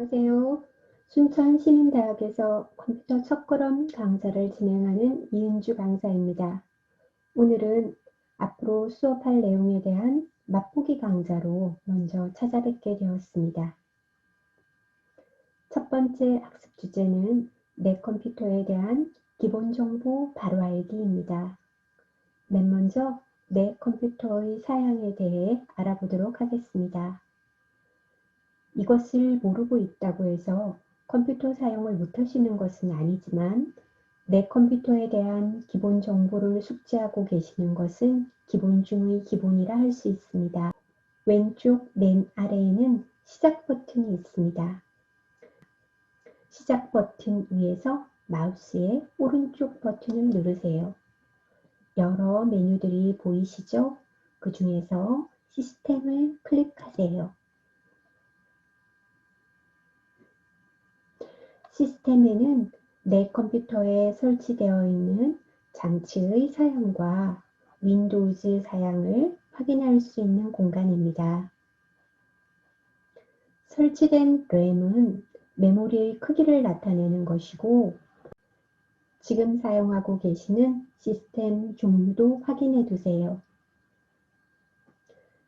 안녕하세요. 순천시민대학에서 컴퓨터 첫걸음 강좌를 진행하는 이은주 강사입니다. 오늘은 앞으로 수업할 내용에 대한 맛보기 강좌로 먼저 찾아뵙게 되었습니다. 첫 번째 학습 주제는 내 컴퓨터에 대한 기본 정보 바로 알기입니다. 맨 먼저 내 컴퓨터의 사양에 대해 알아보도록 하겠습니다. 이것을 모르고 있다고 해서 컴퓨터 사용을 못하시는 것은 아니지만 내 컴퓨터에 대한 기본 정보를 숙지하고 계시는 것은 기본 중의 기본이라 할 수 있습니다. 왼쪽 맨 아래에는 시작 버튼이 있습니다. 시작 버튼 위에서 마우스의 오른쪽 버튼을 누르세요. 여러 메뉴들이 보이시죠? 그 중에서 시스템을 클릭하세요. 시스템에는 내 컴퓨터에 설치되어 있는 장치의 사양과 윈도우즈 사양을 확인할 수 있는 공간입니다. 설치된 램은 메모리의 크기를 나타내는 것이고 지금 사용하고 계시는 시스템 종류도 확인해 두세요.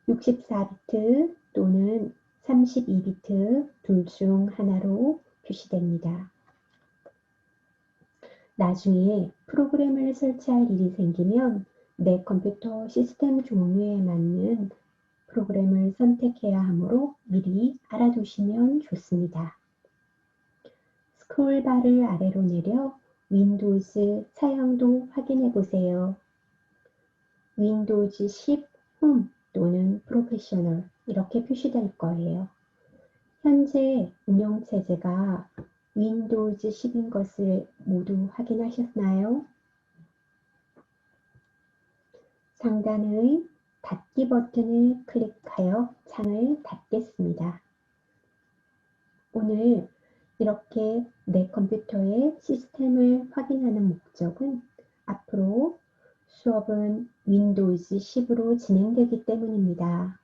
64비트 또는 32비트 둘 중 하나로 표시됩니다. 나중에 프로그램을 설치할 일이 생기면 내 컴퓨터 시스템 종류에 맞는 프로그램을 선택해야 하므로 미리 알아두시면 좋습니다. 스크롤바를 아래로 내려 윈도우즈 사양도 확인해 보세요. 윈도우즈 10 홈 또는 프로페셔널 이렇게 표시될 거예요. 현재 운영체제가 윈도우즈 10인 것을 모두 확인하셨나요? 상단의 닫기 버튼을 클릭하여 창을 닫겠습니다. 오늘 이렇게 내 컴퓨터의 시스템을 확인하는 목적은 앞으로 수업은 윈도우즈 10으로 진행되기 때문입니다.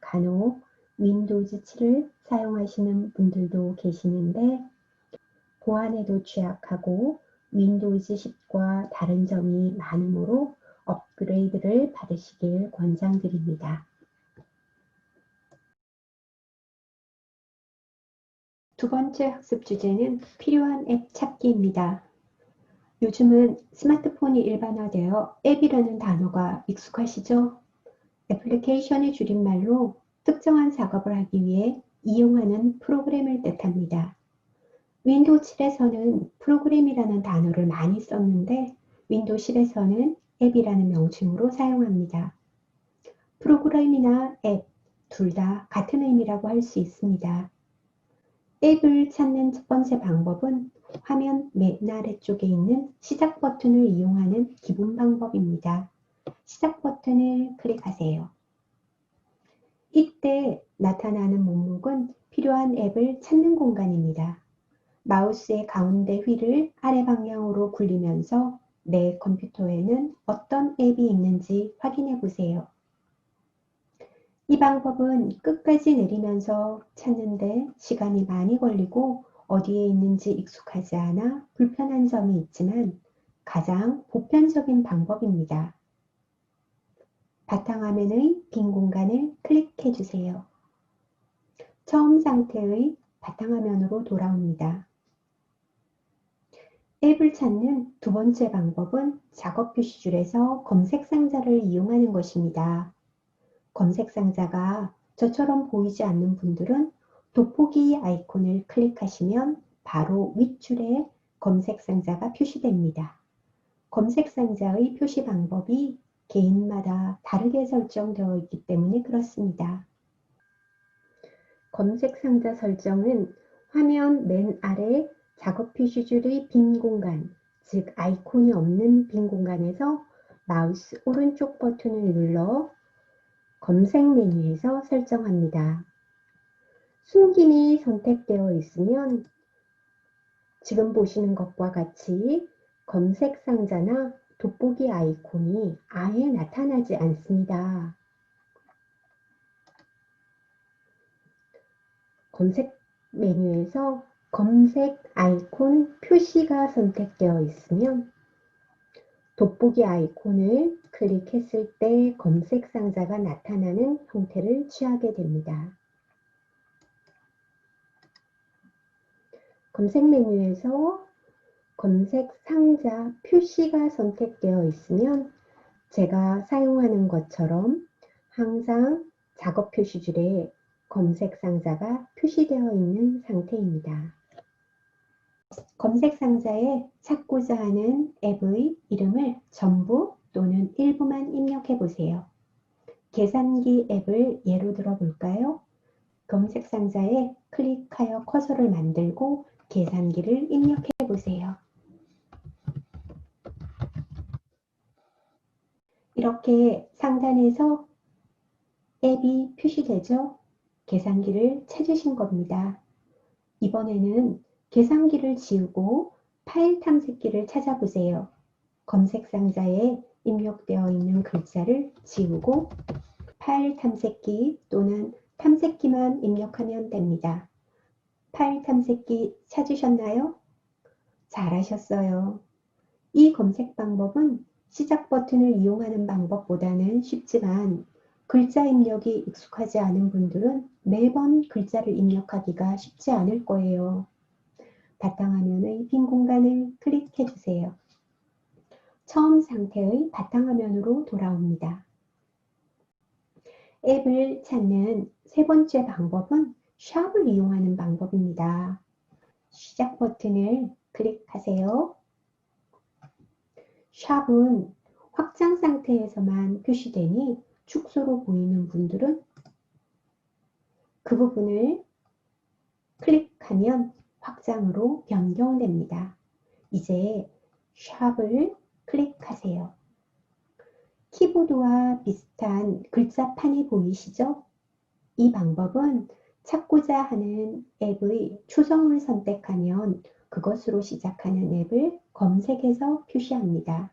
간혹 윈도우즈 7을 사용하시는 분들도 계시는데 보안에도 취약하고 윈도우즈 10과 다른 점이 많으므로 업그레이드를 받으시길 권장드립니다. 두 번째 학습 주제는 필요한 앱 찾기입니다. 요즘은 스마트폰이 일반화되어 앱이라는 단어가 익숙하시죠? 애플리케이션의 줄임말로 특정한 작업을 하기 위해 이용하는 프로그램을 뜻합니다. 윈도우 7에서는 프로그램이라는 단어를 많이 썼는데 윈도우 10에서는 앱이라는 명칭으로 사용합니다. 프로그램이나 앱 둘 다 같은 의미라고 할 수 있습니다. 앱을 찾는 첫 번째 방법은 화면 맨 아래쪽에 있는 시작 버튼을 이용하는 기본 방법입니다. 시작 버튼을 클릭하세요. 이때 나타나는 목록은 필요한 앱을 찾는 공간입니다. 마우스의 가운데 휠을 아래 방향으로 굴리면서 내 컴퓨터에는 어떤 앱이 있는지 확인해 보세요. 이 방법은 끝까지 내리면서 찾는데 시간이 많이 걸리고 어디에 있는지 익숙하지 않아 불편한 점이 있지만 가장 보편적인 방법입니다. 바탕화면의 빈 공간을 클릭해 주세요. 처음 상태의 바탕화면으로 돌아옵니다. 앱을 찾는 두 번째 방법은 작업 표시줄에서 검색 상자를 이용하는 것입니다. 검색 상자가 저처럼 보이지 않는 분들은 돋보기 아이콘을 클릭하시면 바로 윗줄에 검색 상자가 표시됩니다. 검색 상자의 표시 방법이 개인마다 다르게 설정되어 있기 때문에 그렇습니다. 검색 상자 설정은 화면 맨 아래 작업 표시줄의 빈 공간, 즉 아이콘이 없는 빈 공간에서 마우스 오른쪽 버튼을 눌러 검색 메뉴에서 설정합니다. 숨김이 선택되어 있으면 지금 보시는 것과 같이 검색 상자나 돋보기 아이콘이 아예 나타나지 않습니다. 검색 메뉴에서 검색 아이콘 표시가 선택되어 있으면 돋보기 아이콘을 클릭했을 때 검색 상자가 나타나는 형태를 취하게 됩니다. 검색 메뉴에서 검색 상자 표시가 선택되어 있으면 제가 사용하는 것처럼 항상 작업 표시줄에 검색 상자가 표시되어 있는 상태입니다. 검색 상자에 찾고자 하는 앱의 이름을 전부 또는 일부만 입력해 보세요. 계산기 앱을 예로 들어 볼까요? 검색 상자에 클릭하여 커서를 만들고 계산기를 입력해 보세요. 이렇게 상단에서 앱이 표시되죠? 계산기를 찾으신 겁니다. 이번에는 계산기를 지우고 파일 탐색기를 찾아보세요. 검색 상자에 입력되어 있는 글자를 지우고 파일 탐색기 또는 탐색기만 입력하면 됩니다. 파일 탐색기 찾으셨나요? 잘하셨어요. 이 검색 방법은 시작 버튼을 이용하는 방법보다는 쉽지만 글자 입력이 익숙하지 않은 분들은 매번 글자를 입력하기가 쉽지 않을 거예요. 바탕화면의 빈 공간을 클릭해 주세요. 처음 상태의 바탕화면으로 돌아옵니다. 앱을 찾는 세 번째 방법은 샵을 이용하는 방법입니다. 시작 버튼을 클릭하세요. 샵은 확장 상태에서만 표시되니 축소로 보이는 분들은 그 부분을 클릭하면 확장으로 변경됩니다. 이제 샵을 클릭하세요. 키보드와 비슷한 글자판이 보이시죠? 이 방법은 찾고자 하는 앱의 초성을 선택하면 그것으로 시작하는 앱을 검색해서 표시합니다.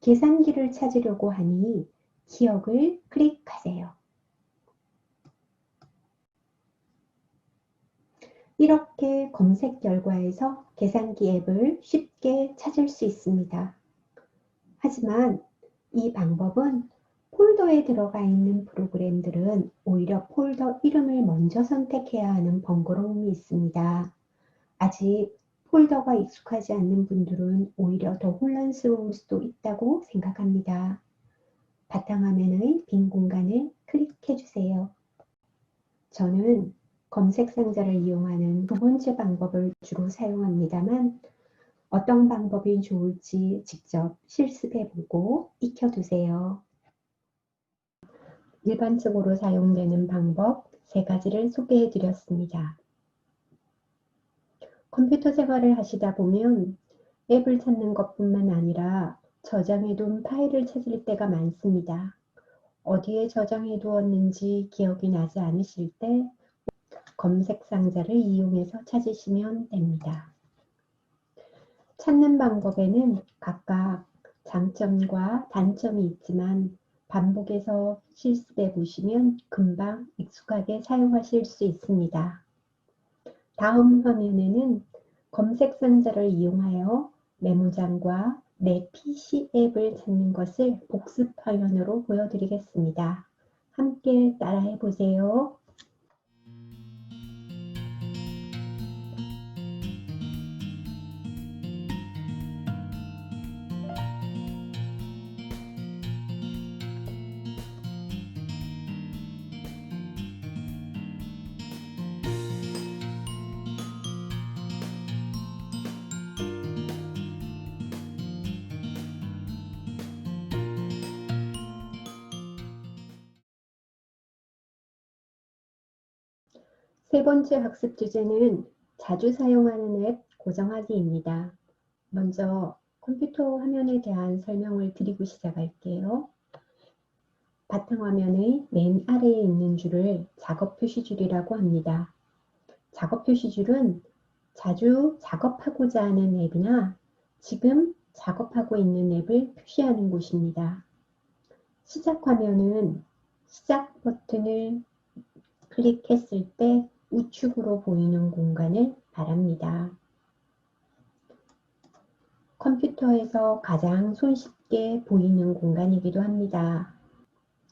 계산기를 찾으려고 하니 기억을 클릭하세요. 이렇게 검색 결과에서 계산기 앱을 쉽게 찾을 수 있습니다. 하지만 이 방법은 폴더에 들어가 있는 프로그램들은 오히려 폴더 이름을 먼저 선택해야 하는 번거로움이 있습니다. 아직 폴더가 익숙하지 않는 분들은 오히려 더 혼란스러울 수도 있다고 생각합니다. 바탕화면의 빈 공간을 클릭해 주세요. 저는 검색 상자를 이용하는 두 번째 방법을 주로 사용합니다만 어떤 방법이 좋을지 직접 실습해 보고 익혀 두세요. 일반적으로 사용되는 방법 세 가지를 소개해 드렸습니다. 컴퓨터 생활을 하시다 보면 앱을 찾는 것뿐만 아니라 저장해둔 파일을 찾을 때가 많습니다. 어디에 저장해 두었는지 기억이 나지 않으실 때 검색 상자를 이용해서 찾으시면 됩니다. 찾는 방법에는 각각 장점과 단점이 있지만 반복해서 실습해 보시면 금방 익숙하게 사용하실 수 있습니다. 다음 화면에는 검색 상자를 이용하여 메모장과 내 PC 앱을 찾는 것을 복습 화면으로 보여드리겠습니다. 함께 따라해 보세요. 세 번째 학습 주제는 자주 사용하는 앱 고정하기입니다. 먼저 컴퓨터 화면에 대한 설명을 드리고 시작할게요. 바탕화면의 맨 아래에 있는 줄을 작업 표시줄이라고 합니다. 작업 표시줄은 자주 작업하고자 하는 앱이나 지금 작업하고 있는 앱을 표시하는 곳입니다. 시작 화면은 시작 버튼을 클릭했을 때 우측으로 보이는 공간을 말합니다. 컴퓨터에서 가장 손쉽게 보이는 공간이기도 합니다.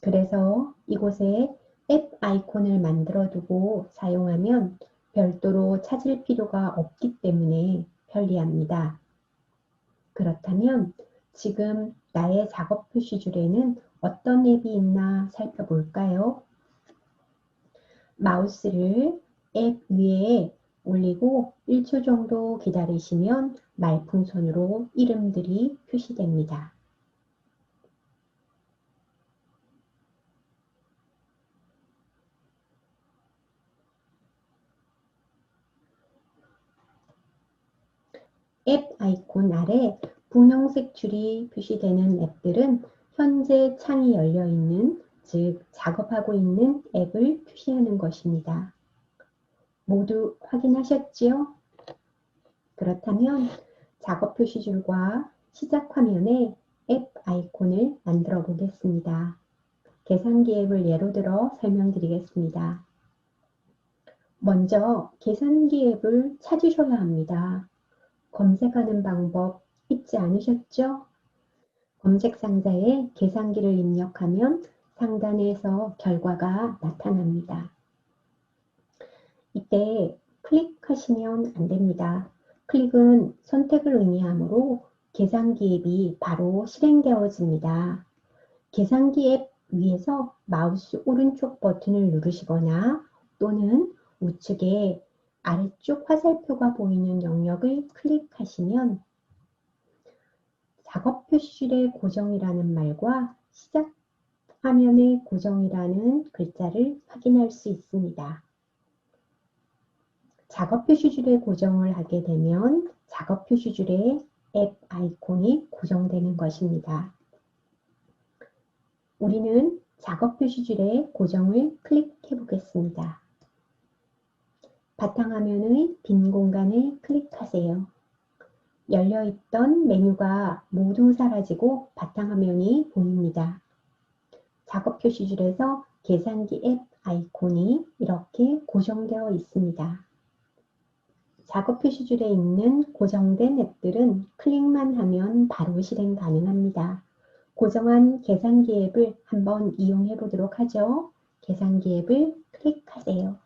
그래서 이곳에 앱 아이콘을 만들어 두고 사용하면 별도로 찾을 필요가 없기 때문에 편리합니다. 그렇다면 지금 나의 작업 표시줄에는 어떤 앱이 있나 살펴볼까요? 마우스를 앱 위에 올리고 1초 정도 기다리시면 말풍선으로 이름들이 표시됩니다. 앱 아이콘 아래 분홍색 줄이 표시되는 앱들은 현재 창이 열려 있는, 즉 작업하고 있는 앱을 표시하는 것입니다. 모두 확인하셨지요? 그렇다면 작업 표시줄과 시작 화면에 앱 아이콘을 만들어 보겠습니다. 계산기 앱을 예로 들어 설명드리겠습니다. 먼저 계산기 앱을 찾으셔야 합니다. 검색하는 방법 잊지 않으셨죠? 검색 상자에 계산기를 입력하면 상단에서 결과가 나타납니다. 이때 클릭하시면 안 됩니다. 클릭은 선택을 의미하므로 계산기 앱이 바로 실행되어집니다. 계산기 앱 위에서 마우스 오른쪽 버튼을 누르시거나 또는 우측에 아래쪽 화살표가 보이는 영역을 클릭하시면 작업 표시줄의 고정이라는 말과 시작 화면의 고정이라는 글자를 확인할 수 있습니다. 작업 표시줄에 고정을 하게 되면 작업 표시줄에 앱 아이콘이 고정되는 것입니다. 우리는 작업 표시줄에 고정을 클릭해 보겠습니다. 바탕화면의 빈 공간을 클릭하세요. 열려있던 메뉴가 모두 사라지고 바탕화면이 보입니다. 작업 표시줄에서 계산기 앱 아이콘이 이렇게 고정되어 있습니다. 작업 표시줄에 있는 고정된 앱들은 클릭만 하면 바로 실행 가능합니다. 고정한 계산기 앱을 한번 이용해 보도록 하죠. 계산기 앱을 클릭하세요.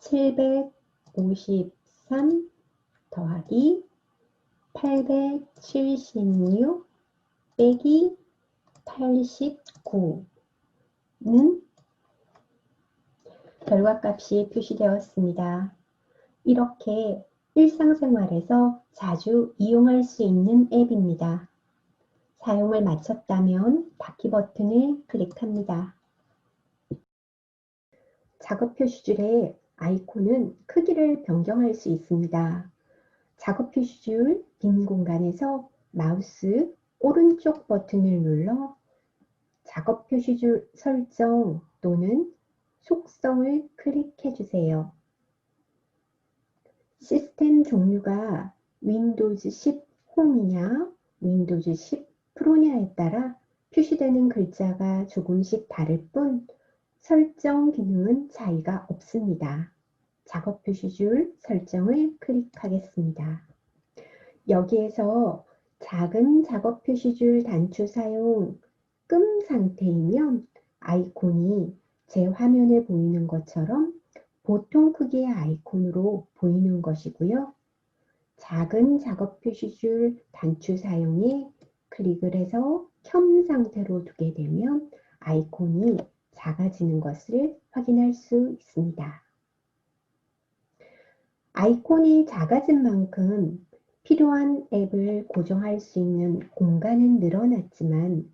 753 더하기 876 빼기 89는 결과값이 표시되었습니다. 이렇게 일상생활에서 자주 이용할 수 있는 앱입니다. 사용을 마쳤다면 닫기 버튼을 클릭합니다. 작업 표시줄에 아이콘은 크기를 변경할 수 있습니다. 작업 표시줄 빈 공간에서 마우스 오른쪽 버튼을 눌러 작업 표시줄 설정 또는 속성을 클릭해 주세요. 시스템 종류가 윈도우즈 10 홈이냐 윈도우즈 10 프로냐에 따라 표시되는 글자가 조금씩 다를 뿐 설정 기능은 차이가 없습니다. 작업 표시줄 설정을 클릭하겠습니다. 여기에서 작은 작업 표시줄 단추 사용 끔 상태이면 아이콘이 제 화면에 보이는 것처럼 보통 크기의 아이콘으로 보이는 것이고요. 작은 작업 표시줄 단추 사용에 클릭을 해서 켬 상태로 두게 되면 아이콘이 작아지는 것을 확인할 수 있습니다. 아이콘이 작아진 만큼 필요한 앱을 고정할 수 있는 공간은 늘어났지만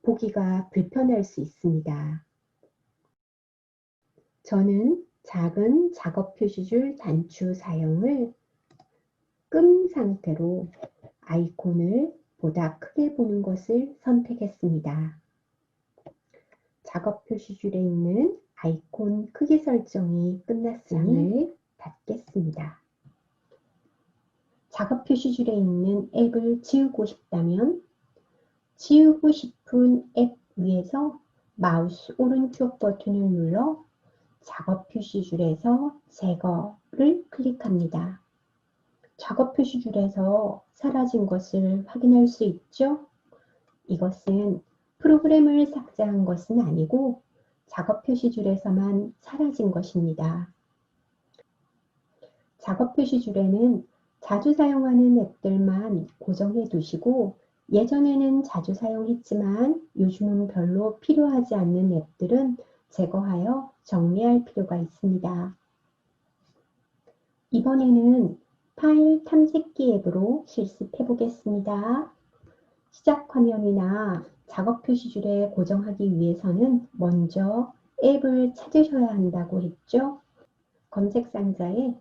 보기가 불편할 수 있습니다. 저는 작은 작업 표시줄 단추 사용을 끔 상태로 아이콘을 보다 크게 보는 것을 선택했습니다. 작업 표시줄에 있는 아이콘 크기 설정이 끝났으니 닫겠습니다. 작업 표시줄에 있는 앱을 지우고 싶다면 지우고 싶은 앱 위에서 마우스 오른쪽 버튼을 눌러 작업 표시줄에서 제거를 클릭합니다. 작업 표시줄에서 사라진 것을 확인할 수 있죠? 이것은 프로그램을 삭제한 것은 아니고 작업 표시줄에서만 사라진 것입니다. 작업 표시줄에는 자주 사용하는 앱들만 고정해 두시고 예전에는 자주 사용했지만 요즘은 별로 필요하지 않는 앱들은 제거하여 정리할 필요가 있습니다. 이번에는 파일 탐색기 앱으로 실습해 보겠습니다. 시작 화면이나 작업 표시줄에 고정하기 위해서는 먼저 앱을 찾으셔야 한다고 했죠. 검색 상자에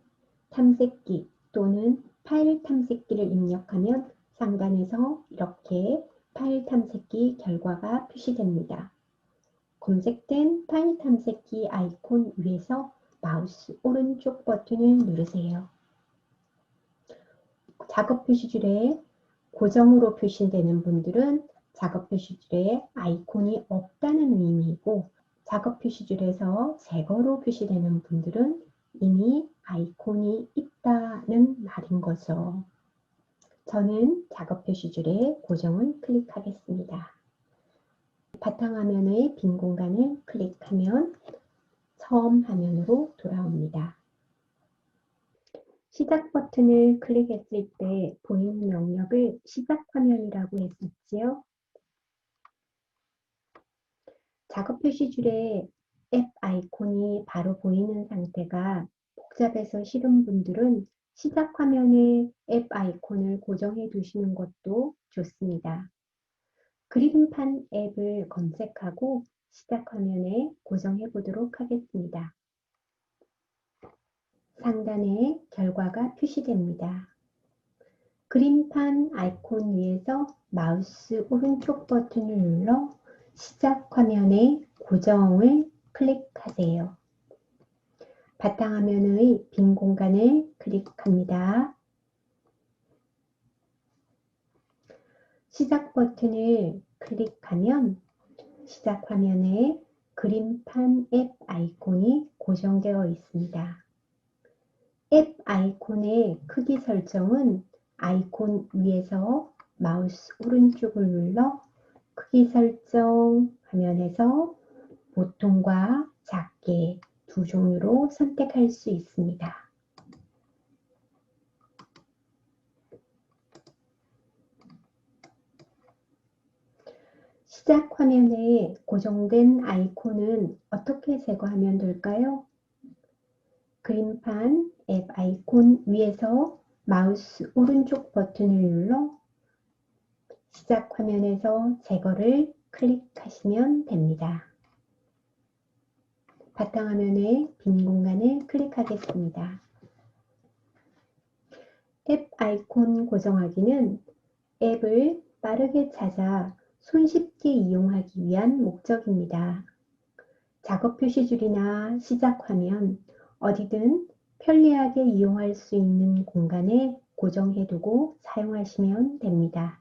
탐색기 또는 파일 탐색기를 입력하면 상단에서 이렇게 파일 탐색기 결과가 표시됩니다. 검색된 파일 탐색기 아이콘 위에서 마우스 오른쪽 버튼을 누르세요. 작업 표시줄에 고정으로 표시되는 분들은 작업 표시줄에 아이콘이 없다는 의미이고 작업 표시줄에서 제거로 표시되는 분들은 이미 아이콘이 있다는 말인 거죠. 저는 작업 표시줄에 고정을 클릭하겠습니다. 바탕화면의 빈 공간을 클릭하면 처음 화면으로 돌아옵니다. 시작 버튼을 클릭했을 때 보이는 영역을 시작 화면이라고 했었지요. 작업 표시줄에 앱 아이콘이 바로 보이는 상태가 복잡해서 싫은 분들은 시작 화면에 앱 아이콘을 고정해 두시는 것도 좋습니다. 그림판 앱을 검색하고 시작 화면에 고정해 보도록 하겠습니다. 상단에 결과가 표시됩니다. 그림판 아이콘 위에서 마우스 오른쪽 버튼을 눌러 시작 화면에 고정을 클릭하세요. 바탕화면의 빈 공간을 클릭합니다. 시작 버튼을 클릭하면 시작 화면에 그림판 앱 아이콘이 고정되어 있습니다. 앱 아이콘의 크기 설정은 아이콘 위에서 마우스 오른쪽을 눌러 크기 설정 화면에서 보통과 작게 두 종류로 선택할 수 있습니다. 시작 화면에 고정된 아이콘은 어떻게 제거하면 될까요? 그림판 앱 아이콘 위에서 마우스 오른쪽 버튼을 눌러 시작 화면에서 제거를 클릭하시면 됩니다. 바탕화면에 빈 공간을 클릭하겠습니다. 앱 아이콘 고정하기는 앱을 빠르게 찾아 손쉽게 이용하기 위한 목적입니다. 작업 표시줄이나 시작 화면 어디든 편리하게 이용할 수 있는 공간에 고정해 두고 사용하시면 됩니다.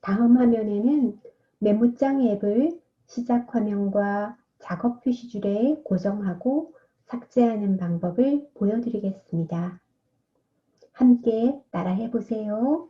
다음 화면에는 메모장 앱을 시작 화면과 작업 표시줄에 고정하고 삭제하는 방법을 보여드리겠습니다. 함께 따라해 보세요.